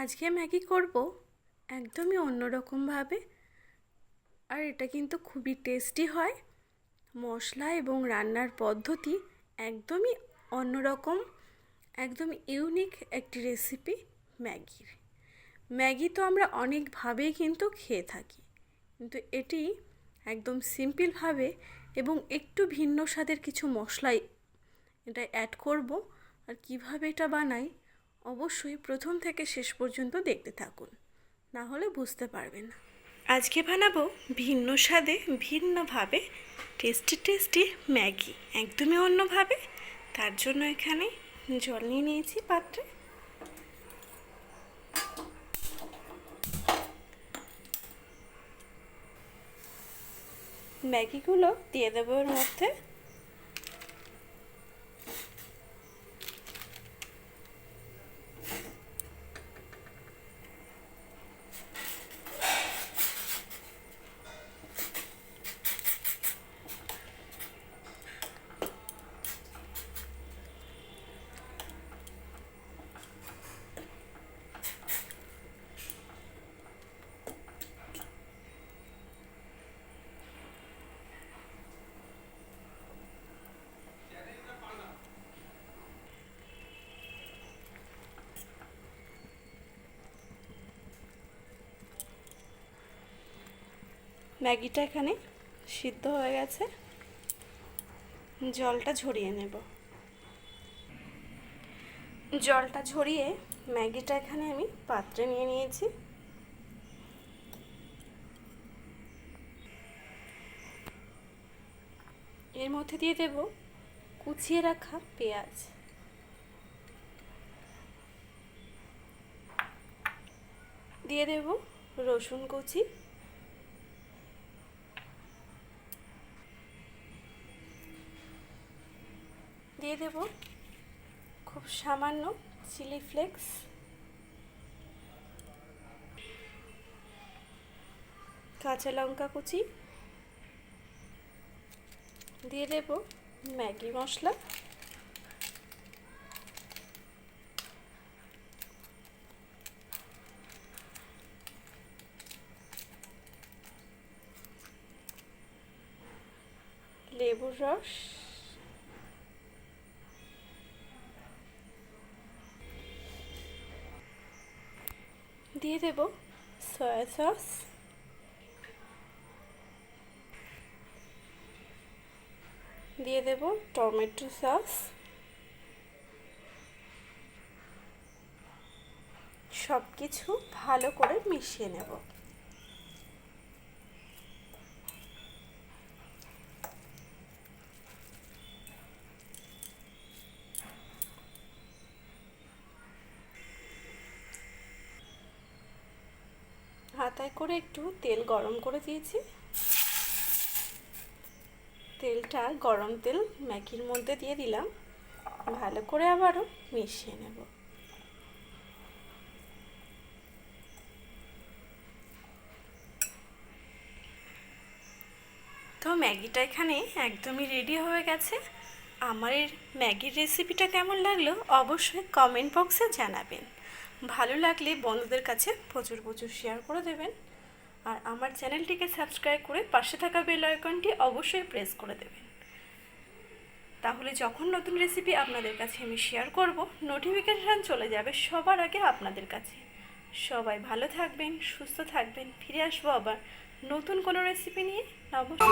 আজকে ম্যাগি করব একদমই অন্যরকমভাবে। আর এটা কিন্তু খুবই টেস্টি হয়। মশলা এবং রান্নার পদ্ধতি একদমই অন্যরকম, একদম ইউনিক একটি রেসিপি ম্যাগির। ম্যাগি তো আমরা অনেকভাবেই কিন্তু খেয়ে থাকি, কিন্তু এটি একদম সিম্পলভাবে এবং একটু ভিন্ন স্বাদের কিছু মশলাই এটা অ্যাড করব। আর কীভাবে এটা বানাই অবশ্যই প্রথম থেকে শেষ পর্যন্ত দেখতে থাকুন। না হলে বুঝতে পারবেন না। আজকে বানাবো ভিন্ন স্বাদে ভিন্নভাবে টেস্টি টেস্টি ম্যাগি। একদমই অন্যভাবে। তার জন্য এখানে জল নিয়ে নিয়েছি পাত্রে। ম্যাগিগুলো দিয়ে দেবো এর মধ্যে। ম্যাগিটা এখানে সিদ্ধ হয়ে গেছে। জলটা ঝরিয়ে নেব। জলটা ঝরিয়ে ম্যাগিটা এখানে আমি পাত্রে নিয়ে নিয়েছি। এর মধ্যে দিয়ে দেব কুচিয়ে রাখা পেঁয়াজ। দিয়ে দেব রসুন কুচি। দিয়ে দেব। খুব সামান্য চিলি ফ্লেক্স। কাঁচা লঙ্কা কুচি। দিয়ে দেব ম্যাগি মশলা। লেবুর রস। দিয়ে দেব সয়া সস দিয়ে দেব টমেটো সস সব কিছু ভালো করে মিশিয়ে নেব। হাতায় করে একটু তেল গরম করে দিয়েছি। তেলটা গরম তেল ম্যাগির মধ্যে দিয়ে দিলাম। ভালো করে আবারও মিশিয়ে নেব। তো ম্যাগিটা এখানে একদমই রেডি হয়ে গেছে। আমার ম্যাগির রেসিপিটা কেমন লাগল অবশ্যই কমেন্ট বক্সে জানাবেন। ভালো লাগলে বন্ধুদের কাছে প্রচুর প্রচুর শেয়ার করে দেবেন। আর আমার চ্যানেলটিকে সাবস্ক্রাইব করে পাশে থাকা বেল আইকনটি অবশ্যই প্রেস করে দেবেন। তাহলে যখন নতুন রেসিপি আপনাদের কাছে আমি শেয়ার করব নোটিফিকেশান চলে যাবে সবার আগে আপনাদের কাছে। সবাই ভালো থাকবেন, সুস্থ থাকবেন, ফিরে আসব আবার নতুন কোনো রেসিপি নিয়ে। নমস্কার।